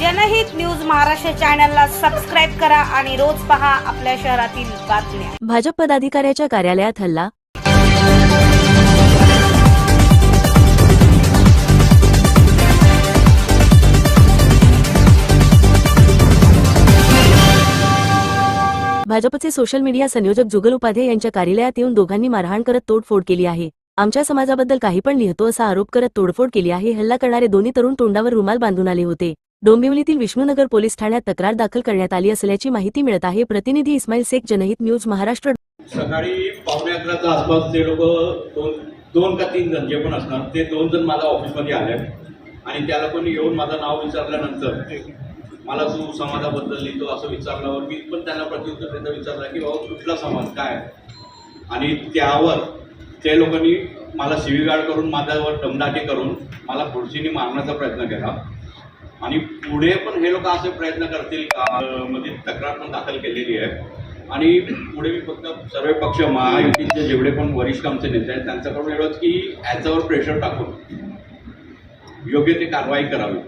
जनहित न्यूज महाराष्ट्र चॅनलला सबस्क्राईब करा आणि रोज पहा आपल्या शहरातील बातम्या. भाजप पदाधिकाऱ्याच्या कार्यालयात हल्ला. भाजपचे सोशल मीडिया संयोजक जुगल उपाध्ये यांच्या कार्यालयात येऊन दोघांनी मारहाण करत तोडफोड केली आहे. आमच्या समाजाबद्दल काही पण लिहितो असा आरोप करत तोडफोड केली आहे. हल्ला करणारे दोन्ही तरुण तोंडावर रुमाल बांधून आले होते. डोंबिवलीतील विष्णुनगर पोलीस ठाण्यात तक्रार दाखल करण्यात आली असल्याची माहिती मिळत आहे. प्रतिनिधी इस्माईल शेख जनहित न्यूज महाराष्ट्र. सकाळी पावणे अकराच्या आसपास ते लोक दोन दोन का तीन जण जे पण असणार ते दोन जण माझ्या ऑफिसमध्ये आले. आणि त्या लोकांनी येऊन माझं नाव विचारल्यानंतर मला तू समाजाबद्दल लिहितो असं विचारल्यावर मी पण त्यांना प्रत्युत्तर देता विचारलं की बाबा कुठला समाज काय आणि त्यावर ते लोकांनी मला शिवीगाळ करून माझ्यावर दमदाटी करून मला खुर्चीने मारण्याचा प्रयत्न केला. आणि पुढे पण हे लोक असे प्रयत्न करतील का? मध्ये तक्रार पण दाखल केलेली आहे. आणि पुढे मी फक्त सर्व पक्ष महायुतीचे जेवढे पण वरिष्ठ आमचे नेते आहेत त्यांच्याकडून एवढंच की याच्यावर प्रेशर टाकून योग्य ते कारवाई करावी.